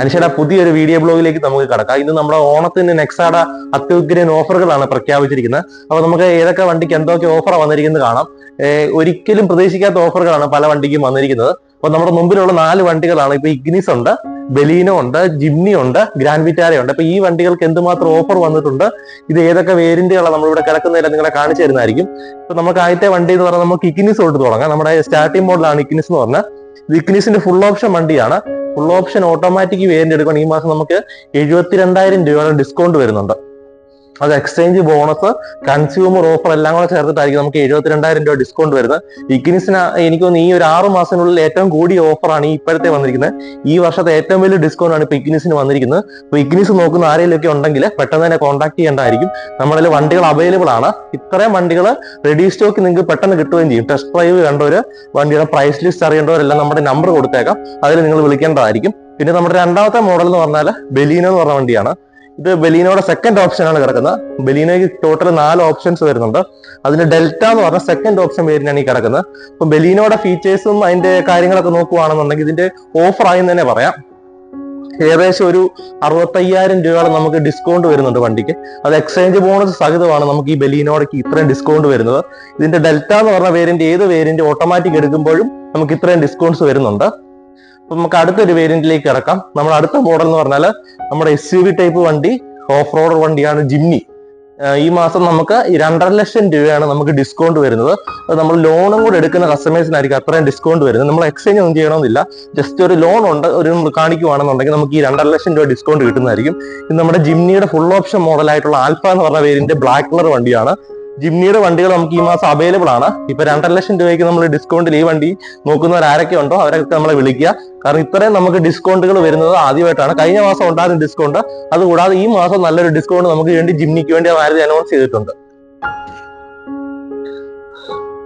അനുഷയുടെ പുതിയൊരു വീഡിയോ ബ്ലോഗിലേക്ക് നമുക്ക് കടക്കാം. ഇന്ന് നമ്മുടെ ഓണത്തിന് നെക്സാഡ അത്യുഗ്രൻ ഓഫറുകളാണ് പ്രഖ്യാപിച്ചിരിക്കുന്നത്. അപ്പൊ നമുക്ക് ഏതൊക്കെ വണ്ടിക്ക് എന്തൊക്കെ ഓഫറാണ് വന്നിരിക്കുന്നത് കാണാം. ഒരിക്കലും പ്രതീക്ഷിക്കാത്ത ഓഫറുകളാണ് പല വണ്ടിക്കും വന്നിരിക്കുന്നത്. അപ്പൊ നമ്മുടെ മുമ്പിലുള്ള നാല് വണ്ടികളാണ്. ഇപ്പൊ ഇഗ്നിസ് ഉണ്ട് ബെലീനോ ഉണ്ട് ജിംനി ഉണ്ട് ഗ്രാൻഡ് വിറ്റാര ഉണ്ട്. അപ്പൊ ഈ വണ്ടികൾക്ക് എന്തുമാത്രം ഓഫർ വന്നിട്ടുണ്ട് ഇത് ഏതൊക്കെ വേരിയന്റുകളാണ് നമ്മളിവിടെ കിടക്കുന്നതിൽ നിങ്ങളെ കാണിച്ചു തരുന്നതായിരിക്കും. ഇപ്പൊ നമുക്ക് ആദ്യത്തെ വണ്ടി എന്ന് പറഞ്ഞാൽ നമുക്ക് ഇഗ്നിസ് തൊട്ട് തുടങ്ങാം. നമ്മുടെ സ്റ്റാർട്ടിംഗ് മോഡലാണ് ഇഗ്നിസ് എന്ന് പറഞ്ഞാൽ ഇഗ്നിസിന്റെ ഫുൾ ഓപ്ഷൻ വണ്ടിയാണ്. ഫുൾ ഓപ്ഷൻ ഓട്ടോമാറ്റിക് വേരിയന്റ് എടുക്കുകയാണെങ്കിൽ ഈ മാസം നമുക്ക് എഴുപത്തിരണ്ടായിരം രൂപയുടെ ഡിസ്കൗണ്ട് വരുന്നുണ്ട്. അത് എക്സ്ചേഞ്ച് ബോണസ് കൺസ്യൂമർ ഓഫർ എല്ലാം കൂടെ ചേർത്തിട്ടായിരിക്കും നമുക്ക് എഴുപത്തിരണ്ടായിരം രൂപ ഡിസ്കൗണ്ട് വരുന്നത്. ഇഗ്നിസിന് എനിക്ക് തോന്നുന്നു ഈ ഒരു ആറ് മാസത്തിനുള്ളിൽ ഏറ്റവും കൂടിയ ഓഫറാണ് ഈ ഇപ്പോഴത്തെ വന്നിരിക്കുന്നത്. ഈ വർഷത്തെ ഏറ്റവും വലിയ ഡിസ്കൗണ്ട് ആണ് ഇപ്പൊ ഇഗ്നിസിന് വന്നിരിക്കുന്നത്. അപ്പൊ ഇഗ്നിസ് നോക്കുന്ന ആരെങ്കിലുമൊക്കെ ഉണ്ടെങ്കിൽ പെട്ടെന്ന് തന്നെ കോൺടാക്ട് ചെയ്യേണ്ടതായിരിക്കും. നമ്മളിൽ വണ്ടികൾ അവൈലബിൾ ആണ്. ഇത്രയും വണ്ടികൾ റെഡി സ്റ്റോക്ക് നിങ്ങൾക്ക് പെട്ടെന്ന് കിട്ടുകയും ചെയ്യും. ടെസ്റ്റ് ഡ്രൈവ് കണ്ടവർ വണ്ടിയുടെ പ്രൈസ് ലിസ്റ്റ് അറിയേണ്ടവരെല്ലാം നമ്മുടെ നമ്പർ കൊടുത്തേക്കാം. അതിൽ നിങ്ങൾ വിളിക്കേണ്ടതായിരിക്കും. പിന്നെ നമ്മുടെ രണ്ടാമത്തെ മോഡൽ എന്ന് പറഞ്ഞാൽ ബെലീനോ എന്ന് പറഞ്ഞ വണ്ടിയാണ്. ഇത് ബെലീനോയുടെ സെക്കൻഡ് ഓപ്ഷൻ ആണ് കിടക്കുന്നത്. ബലീനോയ്ക്ക് ടോട്ടൽ നാല് ഓപ്ഷൻസ് വരുന്നുണ്ട്. അതിന് ഡെൽറ്റ എന്ന് പറഞ്ഞ സെക്കൻഡ് ഓപ്ഷൻ പേരിനാണ് ഈ കിടക്കുന്നത്. അപ്പൊ ബെലീനോയുടെ ഫീച്ചേഴ്സും അതിന്റെ കാര്യങ്ങളൊക്കെ നോക്കുവാണെന്നുണ്ടെങ്കിൽ ഇതിന്റെ ഓഫർ ആയി തന്നെ പറയാം. ഏകദേശം ഒരു അറുപത്തയ്യായിരം രൂപയോളം നമുക്ക് ഡിസ്കൗണ്ട് വരുന്നുണ്ട് വണ്ടിക്ക്. അത് എക്സ്ചേഞ്ച് ബോണസ് സഹിതമാണ് നമുക്ക് ഈ ബലീനോടക്ക് ഇത്രയും ഡിസ്കൗണ്ട് വരുന്നത്. ഇതിന്റെ ഡെൽറ്റ എന്ന് പറഞ്ഞ വേരിയന്റ് ഏത് വേരിയന്റ് ഓട്ടോമാറ്റിക് എടുക്കുമ്പോഴും നമുക്ക് ഇത്രയും ഡിസ്കൗണ്ട്സ് വരുന്നുണ്ട്. നമുക്ക് അടുത്തൊരു വേരിയന്റിലേക്ക് ഇറക്കാം നമ്മൾ അടുത്ത മോഡൽ എന്ന് പറഞ്ഞാൽ നമ്മുടെ എസ് യു വി ടൈപ്പ് വണ്ടി ഓഫ് റോഡ് വണ്ടിയാണ് ജിമ്മി. ഈ മാസം നമുക്ക് രണ്ടര ലക്ഷം രൂപയാണ് നമുക്ക് ഡിസ്കൗണ്ട് വരുന്നത്. നമ്മൾ ലോണും കൂടെ എടുക്കുന്ന കസ്റ്റമേഴ്സിനായിരിക്കും അത്രയും ഡിസ്കൗണ്ട് വരുന്നത്. നമ്മൾ എക്സ്ചേഞ്ച് ഒന്നും ചെയ്യണമെന്നില്ല. ജസ്റ്റ് ഒരു ലോൺ ഉണ്ട് ഒരു കാണിക്കുവാണെന്നുണ്ടെങ്കിൽ നമുക്ക് ഈ രണ്ടര ലക്ഷം രൂപ ഡിസ്കൗണ്ട് കിട്ടുന്നതായിരിക്കും. ഇത് നമ്മുടെ ജിമ്മിയുടെ ഫുൾ ഓപ്ഷൻ മോഡലായിട്ടുള്ള ആൽഫ എന്ന് പറഞ്ഞ പേരിന്റെ ബ്ലാക്ക് കളർ വണ്ടിയാണ്. ജിമ്നിയുടെ വണ്ടികൾ നമുക്ക് ഈ മാസം അവൈലബിൾ ആണ്. ഇപ്പൊ രണ്ടര ലക്ഷം രൂപയ്ക്ക് നമ്മൾ ഡിസ്കൗണ്ടിൽ ഈ വണ്ടി നോക്കുന്നവർ ആരൊക്കെ ഉണ്ടോ അവരൊക്കെ നമ്മളെ വിളിക്കുക. കാരണം ഇത്രയും നമുക്ക് ഡിസ്കൗണ്ടുകൾ വരുന്നത് ആദ്യമായിട്ടാണ്. കഴിഞ്ഞ മാസം ഉണ്ടായിരുന്ന ഡിസ്കൗണ്ട് അതുകൂടാതെ ഈ മാസം നല്ലൊരു ഡിസ്കൗണ്ട് നമുക്ക് വേണ്ടി ജിംനിക്ക് വേണ്ടി അനൗൺസ് ചെയ്തിട്ടുണ്ട്.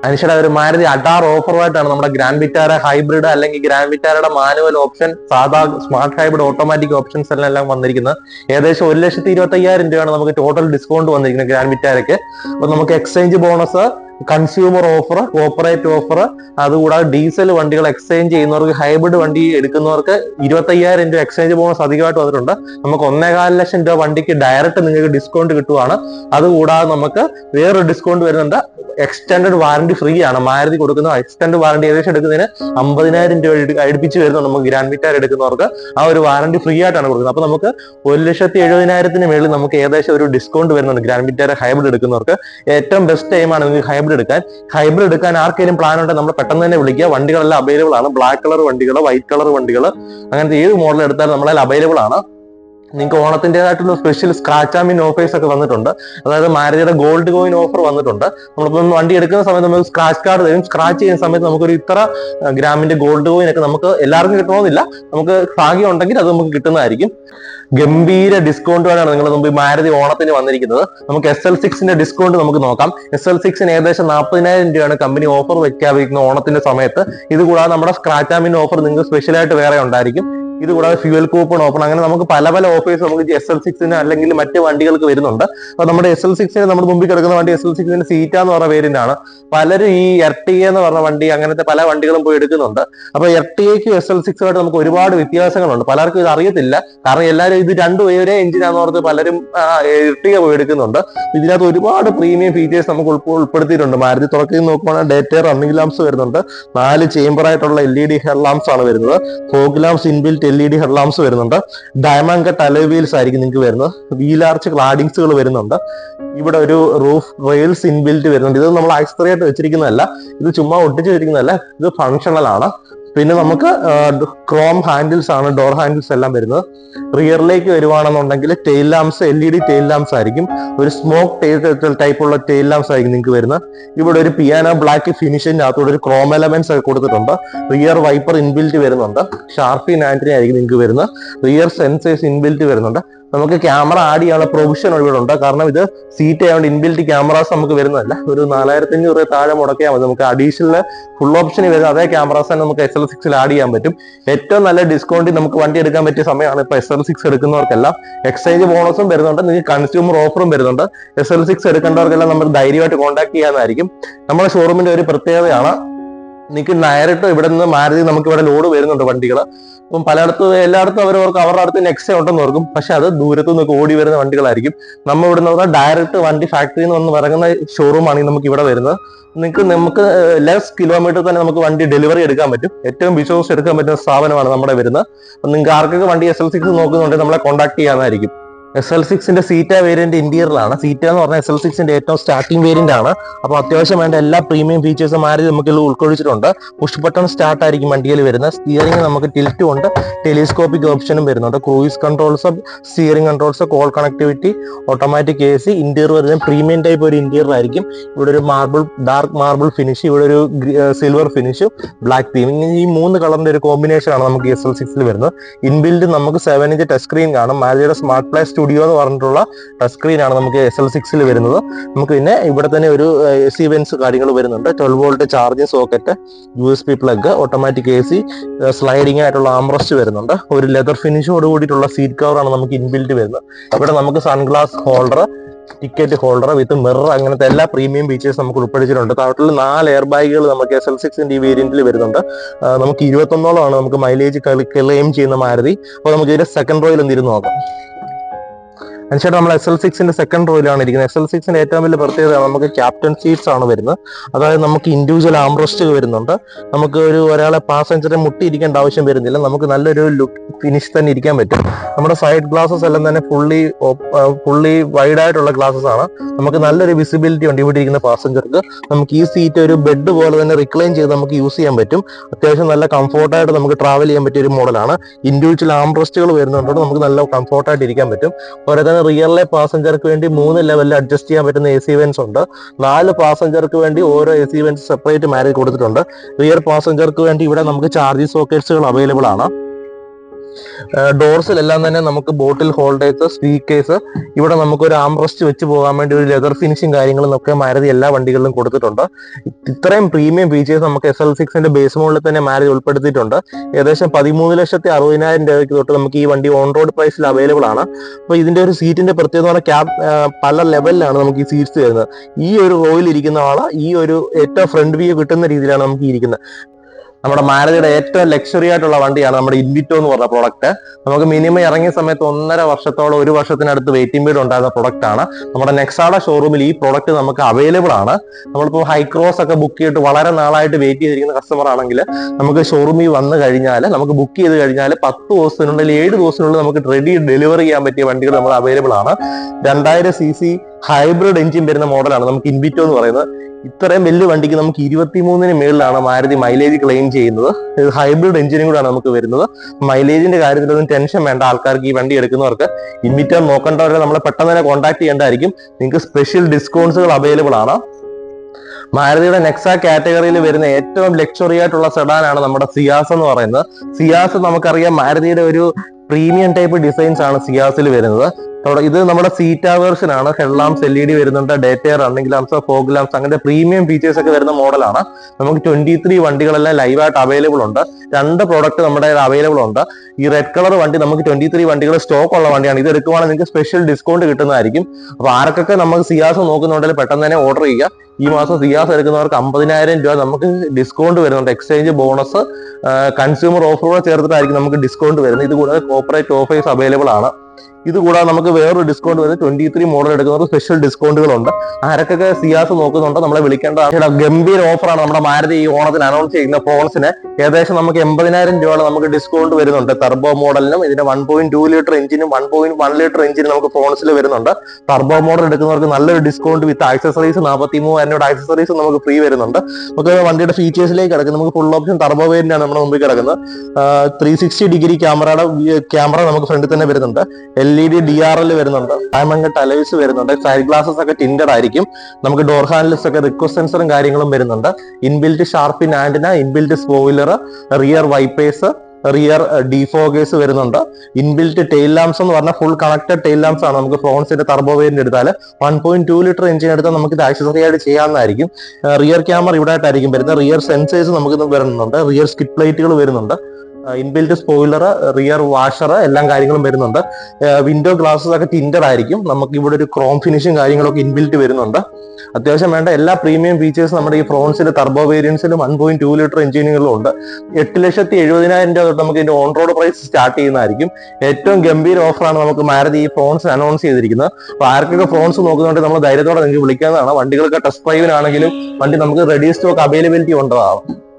അനുഷയുടെ ഒരു മാരുതി അഡാർ ഓഫറുമായിട്ടാണ് നമ്മുടെ ഗ്രാൻഡ് വിറ്റാര ഹൈബ്രിഡ് അല്ലെങ്കിൽ ഗ്രാൻഡ് വിറ്റാരയുടെ മാനുവൽ ഓപ്ഷൻ സാധാ സ്മാർട്ട് ഹൈബ്രിഡ് ഓട്ടോമാറ്റിക് ഓപ്ഷൻസ് എല്ലാം എല്ലാം വന്നിരിക്കുന്നത്. ഏകദേശം ഒരു ലക്ഷത്തി ഇരുപത്തി അയ്യായിരം രൂപയാണ് നമുക്ക് ടോട്ടൽ ഡിസ്കൗണ്ട് വന്നിരിക്കുന്നത് ഗ്രാൻഡ് വിറ്റാരയ്ക്ക് അപ്പൊ നമുക്ക് exchange bonus consumer offer corporate offer അതുകൂടാതെ ഡീസൽ വണ്ടികൾ എക്സ്ചേഞ്ച് ചെയ്യുന്നവർക്ക് ഹൈബ്രിഡ് വണ്ടി എടുക്കുന്നവർക്ക് ഇരുപത്തയ്യായിരം രൂപ എക്സ്ചേഞ്ച് ബോണസ് അധികമായിട്ട് വന്നിട്ടുണ്ട്. നമുക്ക് ഒന്നേകാൽ ലക്ഷം രൂപ വണ്ടിക്ക് ഡയറക്റ്റ് നിങ്ങൾക്ക് ഡിസ്കൗണ്ട് കിട്ടുവാണ്. അതുകൂടാതെ നമുക്ക് വേറൊരു ഡിസ്കൗണ്ട് വരുന്നുണ്ട്. എക്സ്റ്റൻഡഡ് വാറണ്ടി ഫ്രീ ആണ്. മാരുതി കൊടുക്കുന്ന എക്സ്റ്റൻഡ് വാറണ്ടി ഏകദേശം എടുക്കുന്നതിന് അമ്പതിനായിരം രൂപ അടുപ്പിച്ച് വരുന്നുണ്ട് നമുക്ക് ഗ്രാൻഡ് വിറ്റാർ എടുക്കുന്നവർക്ക്. ആ ഒരു വാറണ്ടി ഫ്രീ ആയിട്ടാണ് കൊടുക്കുന്നത്. അപ്പൊ നമുക്ക് ഒരു ലക്ഷത്തി എഴുപതിനായിരത്തിന് മേളിൽ നമുക്ക് ഏകദേശം ഒരു ഡിസ്കൗണ്ട് വരുന്നുണ്ട് ഗ്രാൻഡ് വിറ്റാർ ഹൈബ്രിഡ് എടുക്കുന്നവർക്ക്. ഏറ്റവും ബെസ്റ്റ് ടൈമാണ് നിങ്ങൾക്ക് ഹൈബ്രിഡ് എടുക്കാൻ. ഹൈബ്രിഡ് എടുക്കാൻ ആർക്കെങ്കിലും പ്ലാൻ ഉണ്ടെങ്കിൽ നമ്മൾ പെട്ടെന്ന് തന്നെ വിളിക്കുക. വണ്ടികളെല്ലാം അവൈലബിൾ ആണ്. ബ്ലാക്ക് കളർ വണ്ടികൾ വൈറ്റ് കളർ വണ്ടികൾ അങ്ങനത്തെ ഏത് മോഡൽ എടുത്താലും നമ്മളതിൽ അവൈലബിൾ ആണ്. നിങ്ങൾക്ക് ഓണത്തിന്റെതായിട്ടുള്ള സ്പെഷ്യൽ സ്ക്രാച്ച് ആമിൻ ഓഫേഴ്സ് ഒക്കെ വന്നിട്ടുണ്ട്. അതായത് മാരുതിയുടെ ഗോൾഡ് കോയിൻ ഓഫർ വന്നിട്ടുണ്ട്. നമ്മളിപ്പം വണ്ടി എടുക്കുന്ന സമയത്ത് നമുക്ക് സ്ക്രാച്ച് കാർഡ് തരും. സ്ക്രാച്ച് ചെയ്യുന്ന സമയത്ത് നമുക്കൊരു ഇത്ര ഗ്രാമിന്റെ ഗോൾഡ് കോയിൻ ഒക്കെ നമുക്ക് എല്ലാവർക്കും കിട്ടണമെന്നില്ല. നമുക്ക് ഭാഗ്യം ഉണ്ടെങ്കിൽ അത് നമുക്ക് കിട്ടുന്നതായിരിക്കും. ഗംഭീര ഡിസ്കൗണ്ടുകളാണ് നിങ്ങൾ മുമ്പ് മാരുതി ഓണത്തിന് വന്നിരിക്കുന്നത്. നമുക്ക് എസ് എൽ സിക്സിന്റെ ഡിസ്കൗണ്ട് നമുക്ക് നോക്കാം. എസ് എൽ സിക്സിന് ഏകദേശം നാൽപ്പതിനായിരം രൂപയാണ് കമ്പനി ഓഫർ വെക്കാതിരിക്കുന്ന ഓണത്തിന്റെ സമയത്ത്. ഇത് കൂടാതെ നമ്മുടെ സ്ക്രാച്ച് ആമിൻ ഓഫർ നിങ്ങൾക്ക് സ്പെഷ്യലായിട്ട് വേറെ ഉണ്ടായിരിക്കും. ഇത് കൂടാതെ ഫ്യൂവൽ കൂപ്പൺ ഓപ്പൺ അങ്ങനെ നമുക്ക് പല പല ഓഫേഴ്സ് നമുക്ക് എസ് എൽ സിക്സിന് അല്ലെങ്കിൽ മറ്റ് വണ്ടികൾക്ക് വരുന്നുണ്ട്. അപ്പൊ നമ്മുടെ എസ് എൽ സിക്സിന് നമ്മൾ മുമ്പിൽ കിടക്കുന്ന വണ്ടി എസ് എൽ സിക്സിന്റെ സീറ്റ എന്ന് പറഞ്ഞ ആണ് പലരും ഈ എർട്ടിക എന്ന് പറഞ്ഞ വണ്ടി അങ്ങനത്തെ പല വണ്ടികളും പോയി എടുക്കുന്നുണ്ട്. അപ്പൊ എർട്ടിയയ്ക്കും എസ് എൽ സിക്സുമായിട്ട് നമുക്ക് ഒരുപാട് വ്യത്യാസങ്ങളുണ്ട്. പലർക്കും ഇത് അറിയത്തില്ല. കാരണം എല്ലാവരും ഇത് രണ്ടും ഒരേ എഞ്ചിനാന്ന് ഓർത്ത് പലരും എർട്ടിക പോയി എടുക്കുന്നുണ്ട്. ഇതിനകത്ത് ഒരുപാട് പ്രീമിയം ഫീച്ചേഴ്സ് നമുക്ക് ഉൾപ്പെ- ഉൾപ്പെടുത്തിയിട്ടുണ്ട്. മാരുതി തുറക്കി നോക്കുവാണെങ്കിൽ ഡേറ്റ റണ്ണിംഗ് ലാംസ് വരുന്നുണ്ട്. നാല് ചേംബർ ആയിട്ടുള്ള L E D head lamps ആണ് വരുന്നത്. Fog lamps inbuilt L E D head lamps വരുന്നുണ്ട്. ഡയമണ്ട് കട്ട് വീൽസ് ആയിരിക്കും നിങ്ങൾക്ക് വരുന്നത്. വീലാർച്ച് ക്ലാഡിങ്സുകൾ വരുന്നുണ്ട്. ഇവിടെ ഒരു റൂഫ് റെയിൽസ് ഇൻബിൽറ്റ് വരുന്നുണ്ട്. ഇത് നമ്മൾ ആക്സറി ആയിട്ട് വെച്ചിരിക്കുന്നതല്ല. ഇത് ചുമ്മാ ഒട്ടിച്ച് വെച്ചിരിക്കുന്നതല്ല. ഇത് ഫങ്ഷണൽ ആണ്. പിന്നെ നമുക്ക് ക്രോം ഹാൻഡിൽസ് ആണ് ഡോർ ഹാൻഡിൽസ് എല്ലാം വരുന്നത്. റിയറിലേക്ക് വരുവാണെന്നുണ്ടെങ്കിൽ tail lamps L E D tail lamps ആയിരിക്കും. ഒരു സ്മോക്ക് ടൈപ്പ് ഉള്ള ടെയിൽ ലാംസ് ആയിരിക്കും നിങ്ങൾക്ക് വരുന്നത്. ഇവിടെ ഒരു പിയാനോ ബ്ലാക്ക് ഫിനിഷിന്റെ അകത്തോടെ ഒരു ക്രോം എലമെന്റ്സ് ഒക്കെ കൊടുത്തിട്ടുണ്ട്. റിയർ വൈപ്പർ ഇൻബിൽറ്റ് വരുന്നുണ്ട്. ഷാർപ്പി നാൻഡ്രി ആയിരിക്കും നിങ്ങൾക്ക് വരുന്നത്. റിയർ സെൻസേഴ്സ് ഇൻബിൽറ്റ് വരുന്നുണ്ട്. നമുക്ക് ക്യാമറ ആഡ് ചെയ്യാനുള്ള പ്രൊവിഷൻ ഇവിടെ ഉണ്ട് കാരണം ഇത് സീറ്റ് ആയതുകൊണ്ട് ഇൻബിൽറ്റ് ക്യാമറാസ് നമുക്ക് വരുന്നതല്ല. ഒരു നാലായിരത്തി അഞ്ഞൂറ് രൂപ താഴെ മുടക്കിയാൽ മതി. നമുക്ക് അഡീഷണൽ ഫുൾ ഓപ്ഷൻ വരുന്ന അതേ ക്യാമറാസ് തന്നെ നമുക്ക് എസ് എൽ സിക്സിൽ ആഡ് ചെയ്യാൻ പറ്റും. ഏറ്റവും നല്ല ഡിസ്കൗണ്ടിൽ നമുക്ക് വണ്ടി എടുക്കാൻ പറ്റിയ സമയമാണ് ഇപ്പൊ എസ് എൽ സിക്സ് എടുക്കുന്നവർക്കെല്ലാം. എക്സ്ചേഞ്ച് ബോണസും വരുന്നുണ്ട്. നിങ്ങൾക്ക് കൺസ്യൂമർ ഓഫറും വരുന്നുണ്ട്. എസ് എൽ സിക്സ് എടുക്കേണ്ടവർക്കെല്ലാം നമ്മൾ ധൈര്യമായിട്ട് കോൺടാക്ട് ചെയ്യാനായിരിക്കും നമ്മുടെ ഷോറൂമിന്റെ ഒരു പ്രത്യേകതയാണ് നിങ്ങൾക്ക് ഡയറക്റ്റ് ഇവിടെ നിന്ന് മാരുതി നമുക്ക് ഇവിടെ ലോഡ് വരുന്നുണ്ട് വണ്ടികൾ അപ്പം പലയിടത്തും എല്ലായിടത്തും അവർ ഓർക്കും അവരുടെ അടുത്ത് നെക്സ്റ്റ് ഉണ്ടെന്ന് ഓർക്കും. പക്ഷെ അത് ദൂരത്തു നിന്ന് ഓടി വരുന്ന വണ്ടികളായിരിക്കും. നമ്മൾ ഇവിടെ നിന്ന് ഡയറക്റ്റ് വണ്ടി ഫാക്ടറിയിൽ നിന്ന് വന്ന് ഇറങ്ങുന്ന ഷോറൂമാണ് നമുക്ക് ഇവിടെ വരുന്നത്. നിങ്ങൾക്ക് നമുക്ക് ലെസ് കിലോമീറ്റർ തന്നെ നമുക്ക് വണ്ടി ഡെലിവറി എടുക്കാൻ പറ്റും. ഏറ്റവും വിശ്വസിച്ച് എടുക്കാൻ പറ്റുന്ന സ്ഥാപനമാണ് നമ്മുടെ വരുന്നത്. അപ്പം നിങ്ങൾക്ക് ആർക്കൊക്കെ വണ്ടി എസ് എൽ സിക്സ് നോക്കുന്നുണ്ടെങ്കിൽ നമ്മളെ കോൺടാക്ട് ചെയ്യാനായിരിക്കും എസ് എൽ സിക്സിന്റെ സീറ്റ വേരിയന്റ് ഇന്റീരിയറിലാണ് സീറ്റ എന്ന് പറഞ്ഞാൽ എസ് എൽ സിക്സിന്റെ ഏറ്റവും സ്റ്റാർട്ടിംഗ് വേരിയന്റ് ആണ്. അപ്പോൾ അത്യാവശ്യം വേണ്ട എല്ലാ പ്രീമിയം ഫീച്ചേഴ്സും മാറി നമുക്ക് ഉൾക്കൊള്ളിച്ചിട്ടുണ്ട്. പുഷ് ബട്ടൺ സ്റ്റാർട്ട് ആയിരിക്കും വണ്ടിയിൽ വരുന്നത്. സ്റ്റിയറിംഗ് നമുക്ക് ടിൽറ്റും ഉണ്ട്. ടെലിസ്കോപ്പിക് ഓപ്ഷനും വരുന്നുണ്ട്. Cruise controls steering controls call connectivity automatic A C interior വരുന്നത് പ്രീമിയം ടൈപ്പ് ഒരു ഇന്റീരിയർ ആയിരിക്കും. ഇവിടെ ഒരു മാർബിൾ ഡാർക്ക് മാർബിൾ ഫിനിഷ് ഇവിടെ ഒരു സിൽവർ ഫിനിഷും ബ്ലാക്ക് തീം ഈ മൂന്ന് കളറിന്റെ ഒരു കോമ്പിനേഷൻ ആണ് നമുക്ക് എസ് എൽ സിക്സിൽ വരുന്നത്. ഇൻബിൽഡ് നമുക്ക് സെവൻ ഇഞ്ച് ടച്ച് സ്ക്രീൻ കാണും. മാരുതിയുടെ സ്മാർട്ട് പ്ലേ സ്റ്റുഡിയോ എന്ന് പറഞ്ഞിട്ടുള്ള ടച്ച് സ്ക്രീൻ ആണ് നമുക്ക് എസ് എൽ സിക്സിൽ വരുന്നത്. നമുക്ക് പിന്നെ ഇവിടെ തന്നെ ഒരു എ സി വെൻസ് കാര്യങ്ങൾ വരുന്നുണ്ട്. Twelve volt charging socket U S B plug automatic A C sliding ആയിട്ടുള്ള ആംബ്രസ്റ്റ് വരുന്നുണ്ട്. ഒരു ലെതർ ഫിനിഷോട് കൂടിയിട്ടുള്ള സീറ്റ് കവറാണ് നമുക്ക് ഇൻബിൽറ്റ് വരുന്നത്. ഇവിടെ നമുക്ക് sunglass holder ticket holder with mirror അങ്ങനത്തെ എല്ലാ പ്രീമിയം ഫീച്ചേഴ്സ് നമുക്ക് ഉൾപ്പെടുത്തിയിട്ടുണ്ട്. ടോട്ടൽ നാല് എയർ ബാഗുകൾ നമുക്ക് എസ് എൽ സിക്സിന്റെ ഈ വേരിയന്റിൽ വരുന്നുണ്ട്. നമുക്ക് നമുക്ക് ഇരുപത്തൊന്നോളമാണ് നമുക്ക് മൈലേജ് ക്ലെയിം ചെയ്യുന്ന മാരുതി. അപ്പോൾ നമുക്ക് ഇതിന്റെ സെക്കൻഡ് റോയിൽ എന്തിരുന്ന് നോക്കാം. അനുസരിച്ച് നമ്മൾ എസ് എൽ സിക്സിന്റെ സെക്കൻഡ് റോയിലാണ് ഇരിക്കുന്നത്. എസ് എൽ സിക്സിന്റെ ഏറ്റവും വലിയ പ്രത്യേകത നമുക്ക് ക്യാപ്റ്റൻ സീറ്റ്സ് ആണ് വരുന്നത്. അതായത് നമുക്ക് ഇൻഡിവിജ്വൽ ആംറസ്റ്റ് വരുന്നുണ്ട്. നമുക്ക് ഒരു ഒരാളെ പാസഞ്ചറെ മുട്ടിയിരിക്കേണ്ട ആവശ്യം വരുന്നില്ല. നമുക്ക് നല്ലൊരു ലുക്ക് ഫിനിഷ് തന്നെ ഇരിക്കാൻ പറ്റും. നമ്മുടെ സൈഡ് ഗ്ലാസസ് എല്ലാം തന്നെ ഫുള്ളി ഫുള്ളി വൈഡ് ആയിട്ടുള്ള ഗ്ലാസസ് ആണ്. നമുക്ക് നല്ലൊരു വിസിബിലിറ്റി ഉണ്ട് ഇവിടെ ഇരിക്കുന്ന പാസഞ്ചർക്ക് നമുക്ക് ഈ സീറ്റ് ഒരു ബെഡ് പോലെ തന്നെ റിക്ലൈൻ ചെയ്ത് നമുക്ക് യൂസ് ചെയ്യാൻ പറ്റും. അത്യാവശ്യം നല്ല കംഫോർട്ടായിട്ട് നമുക്ക് ട്രാവൽ ചെയ്യാൻ പറ്റിയ ഒരു മോഡലാണ് ഇൻഡിവിജ്വൽ ആംറസ്റ്റുകൾ വരുന്നുണ്ടോ. നമുക്ക് നല്ല കംഫോർട്ടായിട്ട് ഇരിക്കാൻ പറ്റും. അതുപോലെ തന്നെ റിയറിലെ പാസഞ്ചർക്ക് വേണ്ടി മൂന്ന് ലെവലിൽ അഡ്ജസ്റ്റ് ചെയ്യാൻ പറ്റുന്ന എ സി വെൻസ് ഉണ്ട്. നാല് പാസഞ്ചർക്ക് വേണ്ടി ഓരോ എ സി വെൻസ് സെപ്പറേറ്റ് മാരേജ് കൊടുത്തിട്ടുണ്ട്. റിയർ പാസഞ്ചർക്ക് വേണ്ടി ഇവിടെ നമുക്ക് ചാർജിങ് സോക്കറ്റ്സുകൾ അവൈലബിൾ ആണ്. ഡോർസിലെല്ലാം തന്നെ നമുക്ക് ബോട്ടിൽ ഹോൾഡേഴ്സ് സ്പീക്കേഴ്സ് ഇവിടെ നമുക്ക് ഒരു ആംറസ്റ്റ് വെച്ച് പോകാൻ വേണ്ടി ഒരു ലെതർ ഫിനിഷിംഗ് കാര്യങ്ങളും ഒക്കെ മാരുതി എല്ലാ വണ്ടികളിലും കൊടുത്തിട്ടുണ്ട്. ഇത്രയും പ്രീമിയം ഫീച്ചേഴ്സ് നമുക്ക് എസ് എൽ സിക്സിന്റെ ബേസ് മോഡിൽ തന്നെ മാരുതി ഉൾപ്പെടുത്തിയിട്ടുണ്ട്. ഏകദേശം പതിമൂന്ന് ലക്ഷത്തി അറുപതിനായിരം രൂപയ്ക്ക് തൊട്ട് നമുക്ക് ഈ വണ്ടി ഓൺ റോഡ് പ്രൈസിൽ അവൈലബിൾ ആണ്. അപ്പോൾ ഇതിന്റെ ഒരു സീറ്റിന്റെ പ്രത്യേകത പറഞ്ഞാൽ ക്യാബ് പല ലെവലിലാണ് നമുക്ക് ഈ സീറ്റ്സ് വരുന്നത്. ഈ ഒരു റോയിൽ ഇരിക്കുന്ന ആൾ ഈ ഒരു ഏറ്റവും ഫ്രണ്ട് വ്യൂ കിട്ടുന്ന രീതിയിലാണ് നമുക്ക് ഇരിക്കുന്നത്. നമ്മുടെ മാരുതിയുടെ ഏറ്റവും ലക്ഷറി ആയിട്ടുള്ള വണ്ടിയാണ് നമ്മുടെ ഇൻവിറ്റോ എന്ന് പറഞ്ഞ പ്രോഡക്റ്റ് നമുക്ക് മിനിമം ഇറങ്ങിയ സമയത്ത് ഒന്നര വർഷത്തോളം ഒരു വർഷത്തിനടുത്ത് വെയിറ്റിംഗ് പീരീഡ് ഉണ്ടായിരുന്ന പ്രൊഡക്റ്റ് ആണ്. നമ്മുടെ നെക്സാഡ ഷോറൂമിൽ ഈ പ്രോഡക്റ്റ് നമുക്ക് അവൈലബിൾ ആണ്. നമ്മളിപ്പോൾ ഹൈക്രോസ് ഒക്കെ ബുക്ക് ചെയ്തിട്ട് വളരെ നാളായിട്ട് വെയിറ്റ് ചെയ്തിരിക്കുന്ന കസ്റ്റമർ ആണെങ്കിൽ നമുക്ക് ഷോറൂമിൽ വന്നു കഴിഞ്ഞാൽ നമുക്ക് ബുക്ക് ചെയ്ത് കഴിഞ്ഞാൽ പത്ത് ദിവസത്തിനുള്ളിൽ ഏഴ് ദിവസത്തിനുള്ളിൽ നമുക്ക് റെഡി ഡെലിവറി ചെയ്യാൻ പറ്റിയ വണ്ടികൾ നമ്മൾ അവൈലബിൾ ആണ്. രണ്ടായിരം സി സി ഹൈബ്രിഡ് എഞ്ചിൻ വരുന്ന മോഡലാണ് നമുക്ക് ഇൻവിറ്റോ എന്ന് പറയുന്നത്. ഇത്രയും വലിയ വണ്ടിക്ക് നമുക്ക് ഇരുപത്തിമൂന്നിന് മേളിലാണ് മാരുതി മൈലേജ് ക്ലെയിം ചെയ്യുന്നത്. ഇത് ഹൈബ്രിഡ് എഞ്ചിനും കൂടാണ് നമുക്ക് വരുന്നത്. മൈലേജിന്റെ കാര്യത്തിലൊന്നും ടെൻഷൻ വേണ്ട. ആൾക്കാർക്ക് ഈ വണ്ടി എടുക്കുന്നവർക്ക് ഇൻവിറ്റോ നോക്കേണ്ടവരെ നമ്മളെ പെട്ടെന്ന് തന്നെ കോൺടാക്ട് ചെയ്യേണ്ടതായിരിക്കും. നിങ്ങൾക്ക് സ്പെഷ്യൽ ഡിസ്കൗണ്ട്സുകൾ അവൈലബിൾ ആണ്. മാരുതിയുടെ നെക്സ കാറ്റഗറിയിൽ വരുന്ന ഏറ്റവും ലക്ഷറി ആയിട്ടുള്ള സെഡാനാണ് നമ്മുടെ സിയാസ് എന്ന് പറയുന്നത്. സിയാസ് നമുക്കറിയാം മാരുതിയുടെ ഒരു പ്രീമിയം ടൈപ്പ് ഡിസൈൻസ് ആണ് സിയാസിൽ വരുന്നത്. അവിടെ ഇത് നമ്മുടെ സീറ്റ വേർഷൻ ആണ്. ഹെഡ്ലാംസ് എൽ ഇ ഡി വരുന്നുണ്ട്. Daytime running lamps fog lamps അങ്ങനത്തെ പ്രീമിയം ഫീച്ചേഴ്സ് ഒക്കെ വരുന്ന മോഡലാണ് നമുക്ക് ട്വന്റി ത്രീ വണ്ടികളെല്ലാം ലൈവായിട്ട് അവൈലബിൾ ഉണ്ട്. രണ്ട് പ്രോഡക്റ്റ് നമ്മുടെ അവൈലബിൾ ഉണ്ട്. ഈ റെഡ് കളർ വണ്ടി നമുക്ക് ട്വന്റി ത്രീ വണ്ടികൾ സ്റ്റോക്ക് ഉള്ള വണ്ടിയാണ്. ഇത് എടുക്കുവാണെങ്കിൽ നിങ്ങൾക്ക് സ്പെഷ്യൽ ഡിസ്കൗണ്ട് കിട്ടുന്നതായിരിക്കും. അപ്പൊ ആർക്കൊക്കെ നമുക്ക് സിയാസ് നോക്കുന്നുണ്ടെങ്കിൽ പെട്ടെന്ന് തന്നെ ഓർഡർ ചെയ്യുക. ഈ മാസം സിയാസ് എടുക്കുന്നവർക്ക് അമ്പതിനായിരം രൂപ നമുക്ക് ഡിസ്കൗണ്ട് വരുന്നുണ്ട്. എക്സ്ചേഞ്ച് ബോണസ് കൺസ്യൂമർ ഓഫറോടെ ചേർത്തിട്ടായിരിക്കും നമുക്ക് ഡിസ്കൗണ്ട് വരുന്നത്. ഇത് കൂടാതെ കോപ്പറേറ്റ് ഓഫേഴ്സ് അവൈലബിൾ ആണ്. ഇത് കൂടാതെ നമുക്ക് വേറൊരു ഡിസ്കൗണ്ട് വരെ ട്വന്റി ത്രീ മോഡൽ എടുക്കുന്നവർക്ക് സ്പെഷ്യൽ ഡിസ്കൗണ്ടുകളുണ്ട് ആരൊക്കെ സിയാസ് നോക്കുന്നുണ്ടോ നമ്മളെ വിളിക്കേണ്ട ഗംഭീര ഓഫറാണ് നമ്മുടെ മാരുതി ഈ ഓണത്തിന് അനൗൺസ് ചെയ്യുന്ന ഫോൺസിന് ഏകദേശം നമുക്ക് എൺപതിനായിരം രൂപയുടെ നമുക്ക് ഡിസ്കൗണ്ട് വരുന്നുണ്ട്. ടർബോ മോഡലിനും ഇതിന്റെ വൺ പോയിന്റ് ടു ലിറ്റർ എഞ്ചിനും വൺ പോയിന്റ് വൺ ലിറ്റർ എഞ്ചിനും നമുക്ക് ഫോൺസിൽ വരുന്നുണ്ട്. ടർബോ മോഡൽ എടുക്കുന്നവർക്ക് നല്ലൊരു ഡിസ്കൗണ്ട് വിത്ത് ആക്സസറീസ് നാൽപ്പത്തി മൂവായിരം രൂപയുടെ ആക്സസറീസ് നമുക്ക് ഫ്രീ വരുന്നുണ്ട്. നമുക്ക് വണ്ടിയുടെ ഫീച്ചേഴ്സിലേക്ക് കിടക്കും നമുക്ക് ഫുൾ ഓപ്ഷൻ ടർബോ വേരിയന്റ് ആണ് നമ്മുടെ മുമ്പിൽ കിടക്കുന്നത്. ത്രീ സിക്സ്റ്റി ഡിഗ്രി ക്യാമറയുടെ ക്യാമറ നമുക്ക് ഫ്രണ്ടിൽ തന്നെ വരുന്നുണ്ട്. L D D R L വരുന്നുണ്ട്. ഡയമണ്ട് ടലൈസ് വരുന്നുണ്ട്. സൈഡ് ഗ്ലാസസ് ഒക്കെ ടിൻഡഡ് ആയിരിക്കും. നമുക്ക് ഡോർ ഹാൻഡിൽസ് ഒക്കെ റിക്വസ്റ്റ് സെൻസറും കാര്യങ്ങളും വരുന്നുണ്ട്. Inbuilt shark fin antenna inbuilt spoiler rear wipers rear defoggers വരുന്നുണ്ട്. ഇൻബിൽറ്റ് ടെയിൽ ലാംസ് എന്ന് പറഞ്ഞാൽ ഫുൾ കണക്റ്റഡ് ടെയിൽ ലാംസ് ആണ്. നമുക്ക് ഫോൺസിന്റെ ടർബോ വേരിയന്റ് എടുത്താൽ one point two litre engine എടുത്താൽ നമുക്ക് ഇത് ആക്സസറി ആയിട്ട് ചെയ്യാവുന്നതായിരിക്കും. റിയർ ക്യാമറ ഇവിടെ ആയിട്ടായിരിക്കും വരുന്നത്. റിയർ സെൻസേഴ്സ് നമുക്ക് വരുന്നുണ്ട്. റിയർ സ്കിറ്റ് പ്ലേറ്റുകൾ വരുന്നുണ്ട്. ഇൻബിൽറ്റ് സ്പോയിലർ റിയർ വാഷർ എല്ലാം കാര്യങ്ങളും വരുന്നുണ്ട്. വിൻഡോ ഗ്ലാസ്സസ് ഒക്കെ ടിൻഡർ ആയിരിക്കും. നമുക്ക് ഇവിടെ ഒരു ക്രോം ഫിനിഷും കാര്യങ്ങളൊക്കെ ഇൻബിൽറ്റ് വരുന്നുണ്ട്. അത്യാവശ്യം വേണ്ട എല്ലാ പ്രീമിയം ഫീച്ചേഴ്സ് നമ്മുടെ ഈ ഫ്രോൺസിൽ ടർബോ വേരിയൻസിലും വൺ പോയിന്റ് ടു ലിറ്റർ എഞ്ചിനുകളിലും ഉണ്ട്. എട്ട് ലക്ഷത്തി എഴുപതിനായിരം രൂപ തൊട്ട് നമുക്ക് ഇതിന്റെ ഓൺ റോഡ് പ്രൈസ് സ്റ്റാർട്ട് ചെയ്യുന്നതായിരിക്കും. ഏറ്റവും ഗംഭീര ഓഫറാണ് നമുക്ക് മാരുതി ഈ ഫ്രോൺസ് അനൗൺസ് ചെയ്തിരിക്കുന്നത്. അപ്പൊ ആർക്കൊക്കെ ഫ്രോൺസ് നോക്കുന്നുണ്ടെങ്കിൽ നമ്മൾ ധൈര്യത്തോടെ നിങ്ങൾക്ക് വിളിക്കാവുന്നതാണ്. വണ്ടികൾക്ക് ടെസ്റ്റ് ഡ്രൈവിനാണെങ്കിലും വണ്ടി നമുക്ക് റെഡി സ്റ്റോക്ക് അവൈലബിലിറ്റി ഉണ്ടതാവും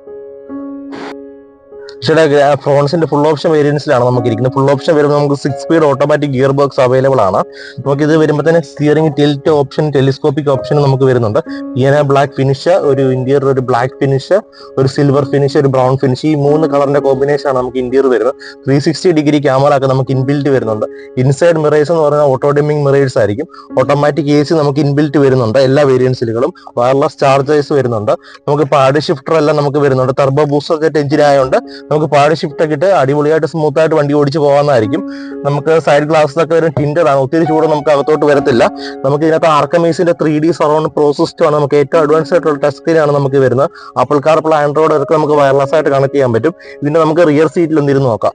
പക്ഷേ ഫോൺസിന്റെ ഫുൾ ഓപ്ഷൻ വേരിയൻസിലാണ് നമുക്ക് ഇരിക്കുന്നത് ഫുൾ ഓപ്ഷൻ വരുമ്പോൾ നമുക്ക് six speed automatic gear box available ആണ്. നമുക്ക് ഇത് വരുമ്പോൾ തന്നെ steering tilt option telescopic option നമുക്ക് വരുന്നുണ്ട്. ഇങ്ങനെ ബ്ലാക്ക് ഫിനിഷ് ഒരു ഇന്റീരിയർ ഒരു ബ്ലാക്ക് ഫിനിഷ് ഒരു സിൽവർ ഫിനിഷ് ഒരു ബ്രൗൺ ഫിനിഷ് ഈ മൂന്ന് കളറിന്റെ കോമ്പിനേഷൻ ആണ് നമുക്ക് ഇന്റീരിയർ വരുന്നത്. ത്രീ സിക്സ്റ്റി ഡിഗ്രി ക്യാമറ ഒക്കെ നമുക്ക് ഇൻബിൽറ്റ് വരുന്നുണ്ട്. ഇൻസൈഡ് മിറേഴ്സ് എന്ന് പറഞ്ഞാൽ ഓട്ടോഡിമിംഗ് മിറേഴ്സ് ആയിരിക്കും. ഓട്ടോമാറ്റിക് എ സി നമുക്ക് ഇൻബിൽറ്റ് വരുന്നുണ്ട് എല്ലാ വേരിയൻസിലുകളും വയർലെസ് ചാർജേഴ്സ് വരുന്നുണ്ട്. നമുക്ക് പാഡ് ഷിഫ്റ്റർ എല്ലാം നമുക്ക് വരുന്നുണ്ട്. ടർബോ ബൂസ്റ്റർ ജെറ്റ് എഞ്ചിൻ ആയതുകൊണ്ട് നമുക്ക് പാട് ഷിഫ്റ്റ് ഒക്കെ ഇട്ട് അടിപൊളിയായിട്ട് സ്മൂത്ത് ആയിട്ട് വണ്ടി ഓടിച്ച് പോകാവുന്നതായിരിക്കും നമുക്ക് സൈഡ് ഗ്ലാസ് ഒക്കെ വരും ടിൻഡർ ആണ്. ഒത്തിരി ചൂട് നമുക്ക് അകത്തോട്ട് വരത്തില്ല. നമുക്ക് ഇതിനകത്ത് ആർക്കമീസിന്റെ ത്രീ ഡി സറൗണ്ട് പ്രോസസ്റ്റും ആണ്. നമുക്ക് ഏറ്റവും അഡ്വാൻസ് ആയിട്ടുള്ള ടച്ച് സ്ക്രീൻ ആണ് നമുക്ക് വരുന്നത്. ആപ്പിൾ കാർ പ്ലേ ആൻഡ്രോയിഡ് ഒക്കെ നമുക്ക് വയർലെസ് ആയിട്ട് കണക്ട് ചെയ്യാൻ പറ്റും. ഇതിന്റെ നമുക്ക് റിയർ സീറ്റിൽ ഒന്നിരുന്ന് നോക്കാം.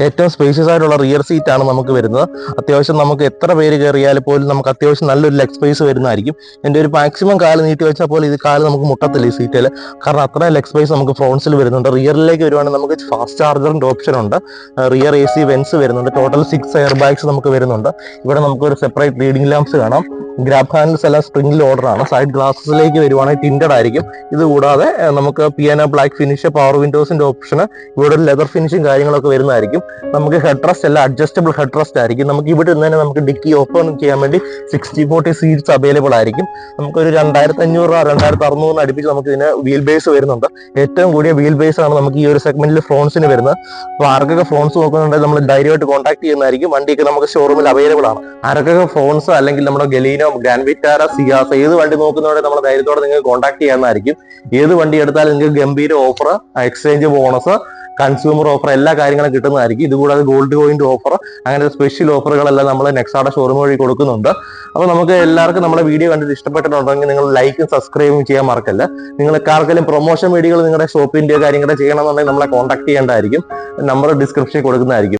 ഏറ്റവും സ്പേഷ്യസ് ആയിട്ടുള്ള റിയർ സീറ്റ് ആണ് നമുക്ക് വരുന്നത്. അത്യാവശ്യം നമുക്ക് എത്ര പേര് കയറിയാൽ പോലും നമുക്ക് അത്യാവശ്യം നല്ലൊരു ലെഗ് സ്പേസ് വരുന്നതായിരിക്കും. എന്റെ ഒരു മാക്സിമം കാൽ നീട്ടി വെച്ചാൽ പോലും ഇത് കാൽ നമുക്ക് മുട്ടത്തില്ല ഈ സീറ്റിൽ കാരണം അത്ര ലെഗ് സ്പേസ് നമുക്ക് ഫ്രോൺസിൽ വരുന്നുണ്ട്. റിയറിലേക്ക് വരുവാണെങ്കിൽ നമുക്ക് ഫാസ്റ്റ് ചാർജറിന്റെ ഓപ്ഷൻ ഉണ്ട്. റിയർ എ സി വെൻസ് വരുന്നുണ്ട്. ടോട്ടൽ സിക്സ് എയർ ബാഗ്സ് നമുക്ക് വരുന്നുണ്ട്. ഇവിടെ നമുക്ക് ഒരു സെപ്പറേറ്റ് റീഡിംഗ് ലാംപ്സ് കാണാം. ഗ്രാബ് ഹാൻഡിൽസ് എല്ലാം സ്പ്രിംഗിൽ ആണ്. സൈഡ് ഗ്ലാസസിലേക്ക് വരുവാണെങ്കിൽ ടിൻഡഡ് ആയിരിക്കും. ഇത് കൂടാതെ നമുക്ക് പിയാനോ ബ്ലാക്ക് ഫിനിഷ് പവർ വിൻഡോസിന്റെ ഓപ്ഷന് ഇവിടെ ലെതർ ഫിനിഷും കാര്യങ്ങളൊക്കെ വരുന്നതായിരിക്കും. നമുക്ക് ഹെഡ് റെസ്റ്റ് എല്ലാം അഡ്ജസ്റ്റബിൾ ഹെഡ് റെസ്റ്റ് ആയിരിക്കും. നമുക്ക് ഇവിടെ നിന്ന് തന്നെ നമുക്ക് ഡിക്കി ഓപ്പൺ ചെയ്യാൻ വേണ്ടി സിക്സ്റ്റി ഫോർട്ടി സീറ്റ്സ് അവൈലബിൾ ആയിരിക്കും. നമുക്ക് ഒരു രണ്ടായിരത്തി അഞ്ഞൂറ് രൂപ രണ്ടായിരത്തി അറുന്നൂറിന് അടുപ്പിച്ച് നമുക്ക് ഇതിന് വീൽ ബേസ് വരുന്നുണ്ട്. ഏറ്റവും കൂടിയ വീൽ ബേസ് ആണ് നമുക്ക് ഈ ഒരു സെഗ്മെന്റിൽ ഫ്രോൺസിന് വരുന്നത്. അപ്പോൾ ആർക്കൊക്കെ ഫ്രോൺസ് നോക്കുന്നുണ്ടെങ്കിൽ നമ്മൾ ഡയറക്റ്റ് കോൺടാക്ട് ചെയ്യുന്നതായിരിക്കും. വണ്ടിയൊക്കെ നമുക്ക് ഷോറൂമിൽ അവൈലബിൾ ആണ്. ആർക്കൊക്കെ ഫ്രോൺസ് അല്ലെങ്കിൽ നമ്മുടെ ഗലീനോ ഗ്രാൻഡ് വിറ്റാര സിയാസ് ഏത് വണ്ടി നോക്കുന്നവരെ നമ്മൾ ധൈര്യത്തോടെ നിങ്ങൾക്ക് കോൺടാക്ട് ചെയ്യാവുന്നതായിരിക്കും. ഏത് വണ്ടി എടുത്താലും നിങ്ങൾക്ക് ഗംഭീര offer exchange bonus consumer offer എല്ലാ കാര്യങ്ങളും കിട്ടുന്നതായിരിക്കും. ഇതുകൂടാതെ ഗോൾഡ് കോയിന്റ് ഓഫർ അങ്ങനെ സ്പെഷ്യൽ ഓഫറുകളെല്ലാം നമ്മൾ നെക്സാടെ ഷോറൂം വഴി കൊടുക്കുന്നുണ്ട്. അപ്പോൾ നമുക്ക് എല്ലാവർക്കും നമ്മുടെ വീഡിയോ കണ്ടിട്ട് ഇഷ്ടപ്പെട്ടിട്ടുണ്ടെങ്കിൽ നിങ്ങൾ ലൈക്കും സബ്സ്ക്രൈബും ചെയ്യാൻ മറക്കല്ല. നിങ്ങൾ എക്കാർക്കെങ്കിലും പ്രൊമോഷൻ വീഡിയോകൾ നിങ്ങളുടെ ഷോപ്പിന്റെ കാര്യങ്ങളൊക്കെ ചെയ്യണമെന്നുണ്ടെങ്കിൽ നമ്മളെ കോൺടാക്ട് ചെയ്യേണ്ടതായിരിക്കും. നമ്പർ ഡിസ്ക്രിപ്ഷനിൽ കൊടുക്കുന്നതായിരിക്കും.